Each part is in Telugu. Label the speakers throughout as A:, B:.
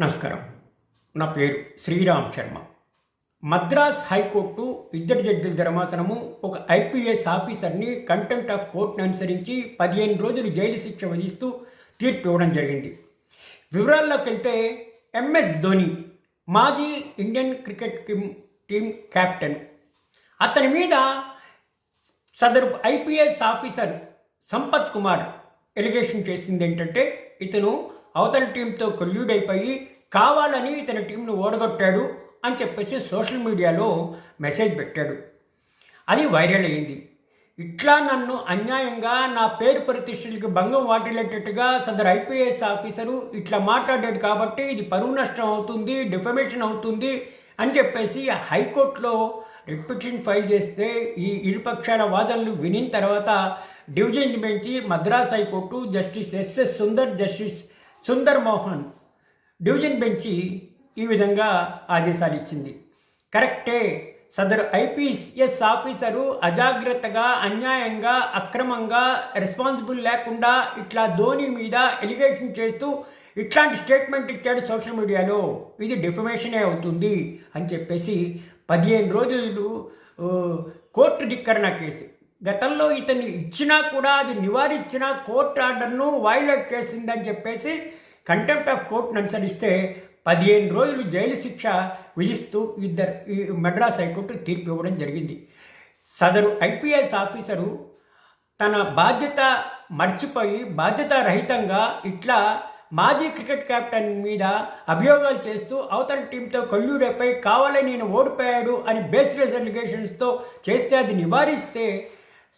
A: నమస్కారం. నా పేరు శ్రీరామ్ శర్మ. మద్రాస్ హైకోర్టు ఇద్దరు జడ్జిల ధర్మాసనము ఒక ఐపీఎస్ ఆఫీసర్ని కంటెంప్ట్ ఆఫ్ కోర్టును అనుసరించి పదిహేను రోజులు జైలు శిక్ష విధిస్తూ తీర్పు ఇవ్వడం జరిగింది. వివరాల్లోకి వెళ్తే ఎంఎస్ ధోని మాజీ ఇండియన్ క్రికెట్ టీం కెప్టెన్ అతని మీద సదరు IPS officer Sampath Kumar allegation చేసింది ఏంటంటే ఇతను అవతల టీంతో కొల్యూడ్ అయిపోయి కావాలని ఇతని టీంను ఓడగొట్టాడు అని చెప్పేసి సోషల్ మీడియాలో మెసేజ్ పెట్టాడు. అది వైరల్ అయింది. ఇట్లా నన్ను అన్యాయంగా నా పేరు ప్రతిష్టలకి భంగం వాటిల్లేటట్టుగా సదరు ఐపీఎస్ ఆఫీసరు ఇట్లా మాట్లాడాడు కాబట్టి ఇది పరువు నష్టం అవుతుంది డిఫమేషన్ అవుతుంది అని చెప్పేసి హైకోర్టులో రిపిటిషన్ ఫైల్ చేస్తే ఈ ఇరుపక్షాల వాదనలు వినిన తర్వాత division bench Madras high court justice S S Sundar justice Sundar Mohan division bench ఈ విధంగా ఆదేశాలు ఇచ్చింది. కరెక్టే సదరు ఐపీఎస్ ఆఫీసరు అజాగ్రత్తగా అన్యాయంగా అక్రమంగా రెస్పాన్సిబుల్ లేకుండా ఇట్లా ధోని మీద ఎలిగేషన్ చేస్తూ ఇట్లాంటి స్టేట్మెంట్ ఇచ్చాడు సోషల్ మీడియాలో. ఇది డిఫమేషనే అవుతుంది అని చెప్పేసి పదిహేను రోజులు కోర్టు ధిక్కరణ కేసు. గతంలో ఇతన్ని ఇచ్చినా కూడా అది నివారించిన కోర్టు ఆర్డర్ను వైలేట్ చేసిందని చెప్పేసి కంటెంప్ట్ ఆఫ్ కోర్టును అనుసరిస్తే పదిహేను రోజులు జైలు శిక్ష విధిస్తూ ఇద్దరు ఈ మద్రాస్ హైకోర్టు తీర్పు ఇవ్వడం జరిగింది. సదరు ఐపీఎస్ ఆఫీసరు తన బాధ్యత మర్చిపోయి బాధ్యత రహితంగా ఇట్లా మాజీ క్రికెట్ కెప్టెన్ మీద అభియోగాలు చేస్తూ అవతల టీంతో కళ్ళూరేపై కావాలని నేను ఓడిపోయాడు అని బేస్లెస్ అలిగేషన్స్తో చేస్తే అది నివారిస్తే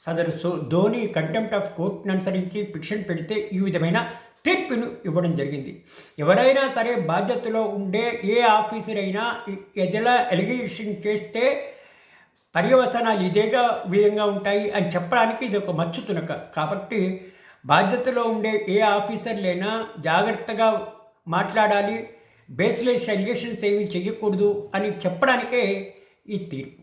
A: సదరు సో ధోని కంటెంప్ట్ ఆఫ్ కోర్టును అనుసరించి పిటిషన్ పెడితే ఈ విధమైన తీర్పును ఇవ్వడం జరిగింది. ఎవరైనా సరే బాధ్యతలో ఉండే ఏ ఆఫీసర్ అయినా ఎదలా ఎలిగేషన్ చేస్తే పర్యవసనాలు ఇదేగా విధంగా ఉంటాయి అని చెప్పడానికి ఇది ఒక మచ్చు తునక. కాబట్టి బాధ్యతలో ఉండే ఏ ఆఫీసర్లైనా జాగ్రత్తగా మాట్లాడాలి బేస్లెస్ ఎలిగేషన్స్ ఏమీ చేయకూడదు అని చెప్పడానికే ఈ తీర్పు.